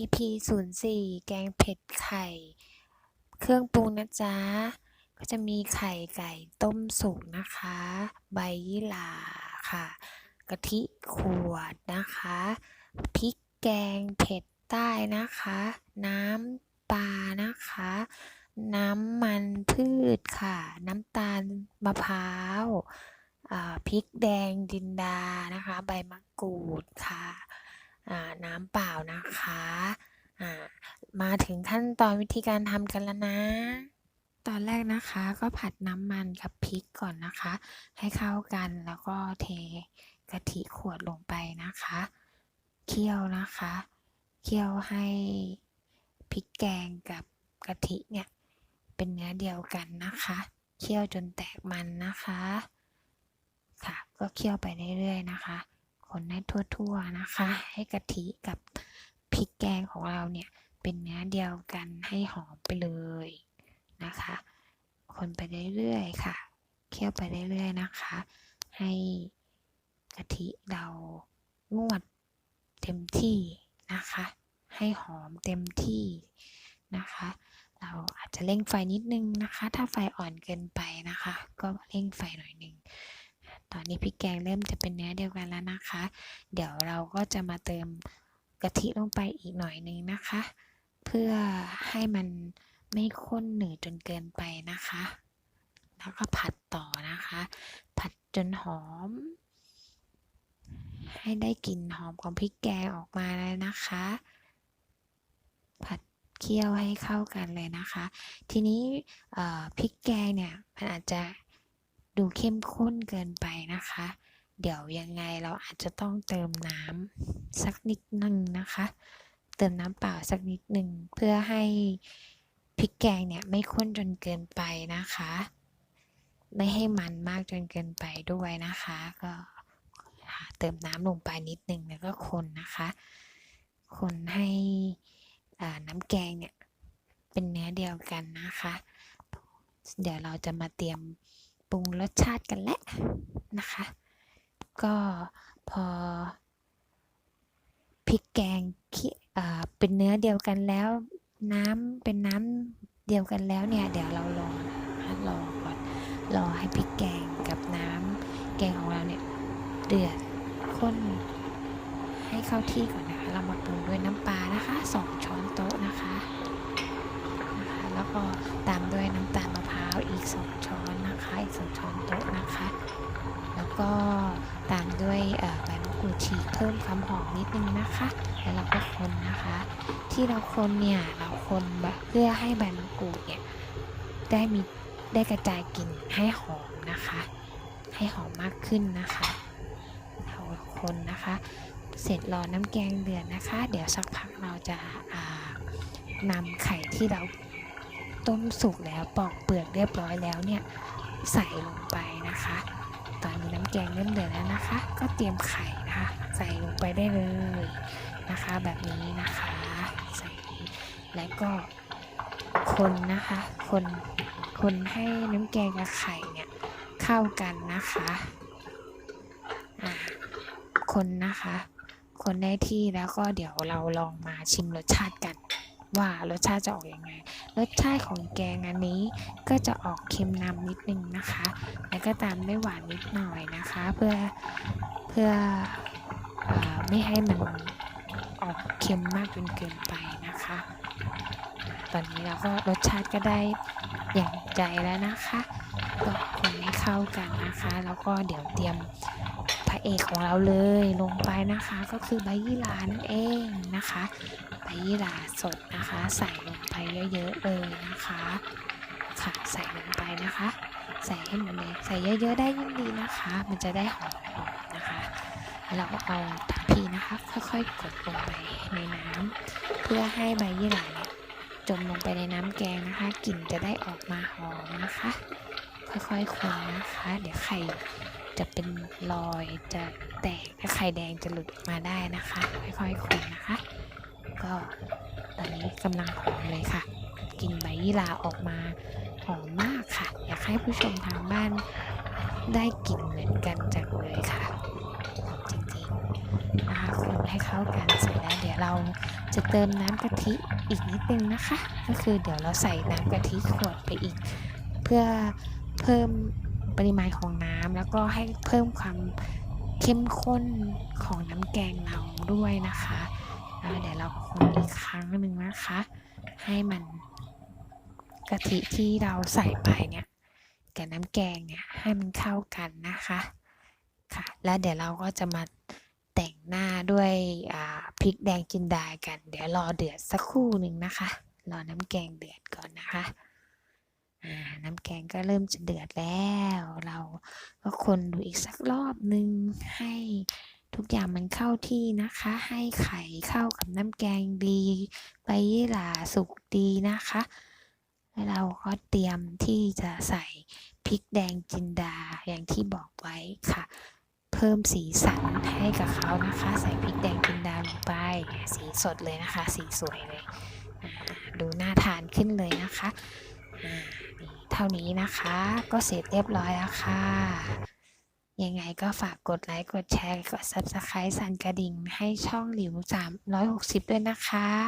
EP 04 แกงเผ็ดไข่ เครื่องปรุงนะจ๊ะ ก็จะมีไข่ไก่ต้มสุกนะคะ ใบยี่หร่าค่ะ กะทิขวดนะคะ พริกแกงเผ็ดใต้นะคะ น้ำปลานะคะ น้ำมันพืชค่ะ น้ำตาลมะพร้าวอ่าพริกแดงดินดานะคะ ใบมะกรูดค่ะ น้ำเปล่านะคะมาถึงขั้นตอนวิธีการทำกันแล้วนะ ตอนแรกนะคะก็ผัดน้ำมันกับพริกก่อนนะคะ ให้เข้ากันแล้วก็เทกะทิขวดลงไปนะคะ เคี่ยวนะคะ เคี่ยวให้พริกแกงกับกะทิเนี่ยเป็นเนื้อเดียวกันนะคะ เคี่ยวจนแตกมันนะคะ ค่ะ ก็เคี่ยวไปเรื่อยๆนะคะ คนให้ทั่วๆนะคะ ให้กะทิกับพริกแกงของเราเนี่ยเป็นเนื้อเดียวกันให้หอมไปเลยนะคะ คนไปเรื่อยๆค่ะ เคี่ยวไปเรื่อยๆนะคะ ให้กะทิเรางวดเต็มที่นะคะ ให้หอมเต็มที่นะคะ เราอาจจะเร่งไฟนิดนึงนะคะ ถ้าไฟอ่อนเกินไปนะคะ ก็เร่งไฟหน่อยนึง ตอนนี้พริกแกงเริ่มจะเป็นเนื้อเดียวกันแล้วนะคะ เดี๋ยวเราก็จะมาเติมกะทิลงไปอีกหน่อยหนึงนะคะ เพื่อให้มันไม่ข้นหนืดจนเกินไปนะคะ แล้วก็ผัดต่อนะคะ ผัดจนหอม ให้ได้กลิ่นหอมของพริกแกงออกมาเลยนะคะ ผัดเคี่ยวให้เข้ากันเลยนะคะ ทีนี้พริกแกงเนี่ยมันอาจจะ ดูเข้มข้นเกินไปนะคะ เดี๋ยวยังไงเราอาจจะต้องเติมน้ำสักนิดนึงนะคะ เติมน้ำเปล่าสักนิดหนึ่งเพื่อให้พริกแกงเนี่ยไม่ข้นจนเกินไปนะคะ ไม่ให้มันมากจนเกินไปด้วยนะคะ ก็เติมน้ำลงไปนิดนึงแล้วก็คนนะคะ คนให้น้ำแกงเนี่ยเป็นเนื้อเดียวกันนะคะ เดี๋ยวเราจะมาเตรียม ปรุงรสชาติกันแล้วนะคะ ก็พอพริกแกงเป็นเนื้อเดียวกันแล้ว น้ำเป็นน้ำเดียวกันแล้วเนี่ย เดี๋ยวเรารอนะคะรอก่อนรอให้พริกแกงกับน้ำแกงของเราเนี่ยเดือดข้นให้เข้าที่ก่อนนะคะ เรามาปรุงด้วยน้ำปลานะคะสองช้อนโต๊ะนะคะ แล้วก็ตามด้วยน้ำตาลมะพร้าวอีกสองช้อน นะคะอีกสองช้อนโต๊ะนะคะ แล้วก็ตามด้วยใบมะกรูดฉีกเพิ่มความหอมนิดนึงนะคะ แล้วเราก็คนนะคะ ที่เราคนเนี่ยเราคนเพื่อให้ใบมะกรูดเนี่ยได้มีได้กระจายกลิ่นให้หอมนะคะ ให้หอมมากขึ้นนะคะเราคนนะคะ เสร็จรอน้ำแกงเดือดนะคะ เดี๋ยวสักพักเราจะานำไข่ที่เราต้มสุกแล้วปอกเปลือกเรียบร้อยแล้วเนี่ย ใส่ลงไปนะคะ ตอนนี้น้ำแกงเริ่มเดือดแล้วนะคะ ก็เตรียมไข่นะคะใส่ลงไปได้เลยนะคะ แบบนี้นะคะใส่แล้วก็คนนะคะ คนคนให้น้ำแกงกับไข่เนี่ยเข้ากันนะคะคนนะคะ คนได้ที่แล้วก็เดี๋ยวเราลองมาชิมรสชาติกัน ว่ารสชาติจะออกยังไง รสชาติของแกงอันนี้ก็จะออกเค็มนำนิดนึงนะคะ แล้วก็ตามด้วยหวานนิดหน่อยนะคะ เพื่อเพื่ออไม่ให้มันออกเค็มมากจนเกินไปนะคะ ตอนนี้เราก็รสชาติก็ได้อย่างใจแล้วนะคะก็คนให้เข้ากันนะคะ แล้วก็เดี๋ยวเตรียม เอกของเราเลยลงไปนะคะก็คือใบยี่หร่านั่นเองนะคะใบยี่หร่าสดนะคะ ใส่ลงไปเยอะๆเลยนะคะค่ะใส่ลงไปนะคะ ใส่ให้หมดเลยใส่เยอะๆได้ยิ่งดีนะคะ มันจะได้หอมๆนะคะแล้วเราเอาทัพพีนะคะ ค่อยๆกดลงไปในน้ำเพื่อให้ใบยี่หร่าเนี่ยจมลงไปในน้ำแกงนะคะกลิ่นจะได้ออกมาหอมนะคะ ค่อยๆคนนะคะ เดี๋ยวไข่ จะเป็นรอยจะแตกถ้าไข่แดงจะหลุดออกมาได้นะคะ ค่อยๆคนนะคะ ก็ตอนนี้กำลังหอมเลยค่ะกลิ่นใบยี่ราออกมาหอมมากค่ะ อยากให้ผู้ชมทางบ้านได้กลิ่นเหมือนกันจังเลยค่ะจริงๆนะคะคนให้เข้ากันเสร็จแล้วเดี๋ยวเราจะเติมน้ำกะทิอีกนิดนึงนะคะ ก็คือเดี๋ยวเราใส่น้ำกะทิขวดไปอีก เพื่อเพิ่ม ปริมาณของน้ำแล้วก็ให้เพิ่มความเข้มข้นของน้ำแกงเราด้วยนะคะอ่าเดี๋ยวเราคนอีกครั้งหนึ่งนะคะ ให้มันกะทิที่เราใส่ไปเนี่ยกับน้ำแกงเนี่ยให้มันเข้ากันนะคะค่ะ แล้วเดี๋ยวเราก็จะมาแต่งหน้าด้วยพริกแดงจินดากัน เดี๋ยวรอเดือดสักครู่หนึ่งนะคะ รอน้ำแกงเดือดก่อนนะคะ น้ำแกงก็เริ่มจะเดือดแล้ว เราก็คนดูอีกสักรอบหนึ่งให้ทุกอย่างมันเข้าที่นะคะ ให้ไข่เข้ากับน้ำแกงดีใบยี่หร่าสุกดีนะคะ แล้วเราก็เตรียมที่จะใส่พริกแดงจินดาอย่างที่บอกไว้ค่ะ เพิ่มสีสันให้กับเขานะคะ ใส่พริกแดงจินดาลงไปสีสดเลยนะคะ สีสวยเลย ดูน่าทานขึ้นเลยนะคะ เท่านี้นะคะ ก็เสร็จเรียบร้อยแล้วค่ะ ยังไงก็ฝากกดไลค์ กดแชร์ กด Subscribe สั่นกระดิ่งให้ช่องหลิว 360 ด้วยนะคะ